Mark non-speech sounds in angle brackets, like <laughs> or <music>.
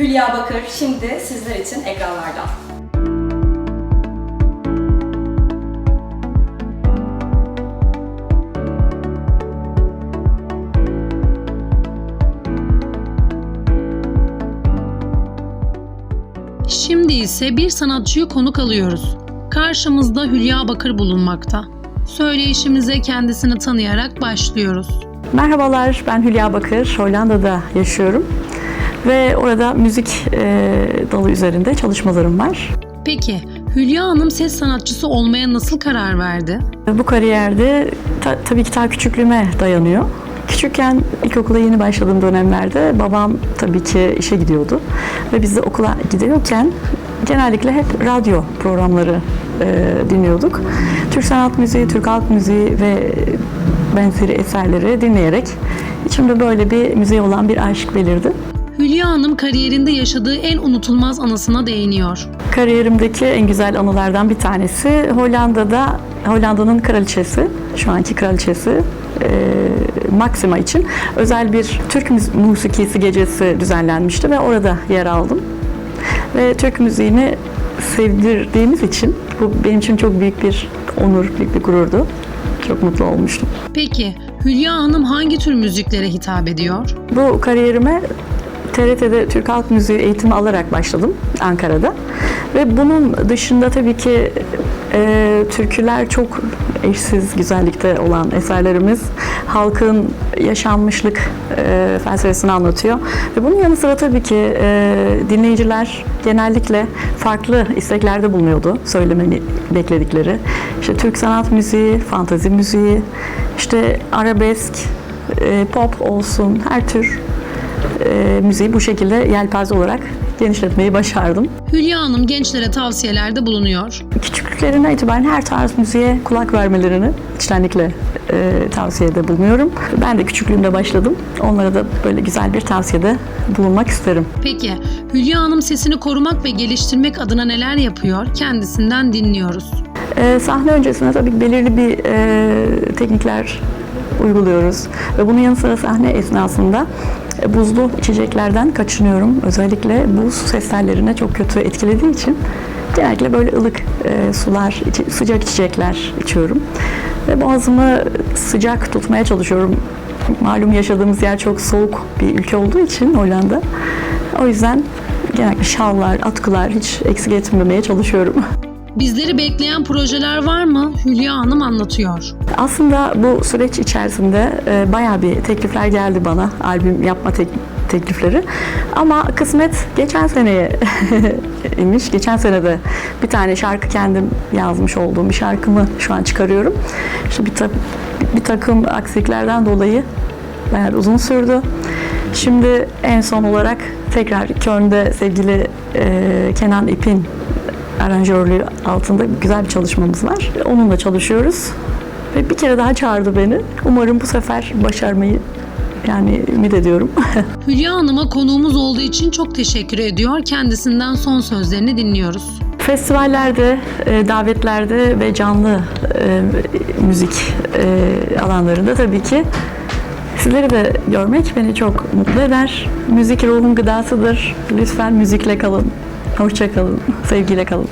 Hülya Bakır şimdi sizler için ekranlarda. Şimdi ise bir sanatçıyı konuk alıyoruz. Karşımızda Hülya Bakır bulunmakta. Söyleyişimize kendisini tanıyarak başlıyoruz. Merhabalar, ben Hülya Bakır. Hollanda'da yaşıyorum. Ve orada müzik e, dalı üzerinde çalışmalarım var. Peki Hülya Hanım ses sanatçısı olmaya nasıl karar verdi? Bu kariyerde ta- tabii ki ta küçüklüğüme dayanıyor. Küçükken ilkokula yeni başladığım dönemlerde babam tabii ki işe gidiyordu. Ve biz de okula gidiyorken genellikle hep radyo programları e, dinliyorduk. Türk sanat müziği, Türk halk müziği ve benzeri eserleri dinleyerek içimde böyle bir müziğe olan bir aşk belirdi. Hülya Hanım kariyerinde yaşadığı en unutulmaz anısına değiniyor. Kariyerimdeki en güzel anılardan bir tanesi Hollanda'da Hollanda'nın kraliçesi, şu anki kraliçesi e, Maxima için özel bir Türk musikisi gecesi düzenlenmişti ve orada yer aldım. Ve Türk müziğini sevdirdiğimiz için bu benim için çok büyük bir onur, büyük bir gururdu. Çok mutlu olmuştum. Peki Hülya Hanım hangi tür müziklere hitap ediyor? Bu kariyerime TRT'de Türk Halk Müziği eğitimi alarak başladım Ankara'da. Ve bunun dışında tabii ki e, türküler çok eşsiz güzellikte olan eserlerimiz. Halkın yaşanmışlık e, felsefesini anlatıyor. Ve bunun yanı sıra tabii ki e, dinleyiciler genellikle farklı isteklerde bulunuyordu söylemeni bekledikleri. İşte Türk sanat müziği, fantazi müziği, işte arabesk, e, pop olsun her tür e, müziği bu şekilde yelpaze olarak genişletmeyi başardım. Hülya Hanım gençlere tavsiyelerde bulunuyor. Küçüklüklerinden itibaren her tarz müziğe kulak vermelerini içtenlikle e, tavsiyede bulunuyorum. Ben de küçüklüğümde başladım. Onlara da böyle güzel bir tavsiyede bulunmak isterim. Peki Hülya Hanım sesini korumak ve geliştirmek adına neler yapıyor? Kendisinden dinliyoruz. E, sahne öncesinde tabii belirli bir e, teknikler uyguluyoruz. Ve bunun yanı sıra sahne esnasında e, buzlu içeceklerden kaçınıyorum. Özellikle buz ses tellerine çok kötü etkilediği için genellikle böyle ılık e, sular, içi- sıcak içecekler içiyorum. Ve boğazımı sıcak tutmaya çalışıyorum. Malum yaşadığımız yer çok soğuk bir ülke olduğu için Hollanda. O yüzden genellikle şallar, atkılar hiç eksik etmemeye çalışıyorum. <laughs> Bizleri bekleyen projeler var mı? Hülya Hanım anlatıyor. Aslında bu süreç içerisinde e, bayağı bir teklifler geldi bana, albüm yapma tek- teklifleri. Ama kısmet geçen seneye <laughs> imiş. Geçen sene de bir tane şarkı kendim yazmış olduğum bir şarkımı şu an çıkarıyorum. İşte bir, ta- bir takım aksiliklerden dolayı bayağı uzun sürdü. Şimdi en son olarak tekrar Köln'de sevgili e, Kenan İp'in aranjörlüğü altında güzel bir çalışmamız var. Onunla çalışıyoruz. Ve bir kere daha çağırdı beni. Umarım bu sefer başarmayı yani ümit ediyorum. <laughs> Hülya Hanım'a konuğumuz olduğu için çok teşekkür ediyor. Kendisinden son sözlerini dinliyoruz. Festivallerde, e, davetlerde ve canlı e, müzik e, alanlarında tabii ki sizleri de görmek beni çok mutlu eder. Müzik ruhun gıdasıdır. Lütfen müzikle kalın. Hoşça kalın. Sevgiyle kalın.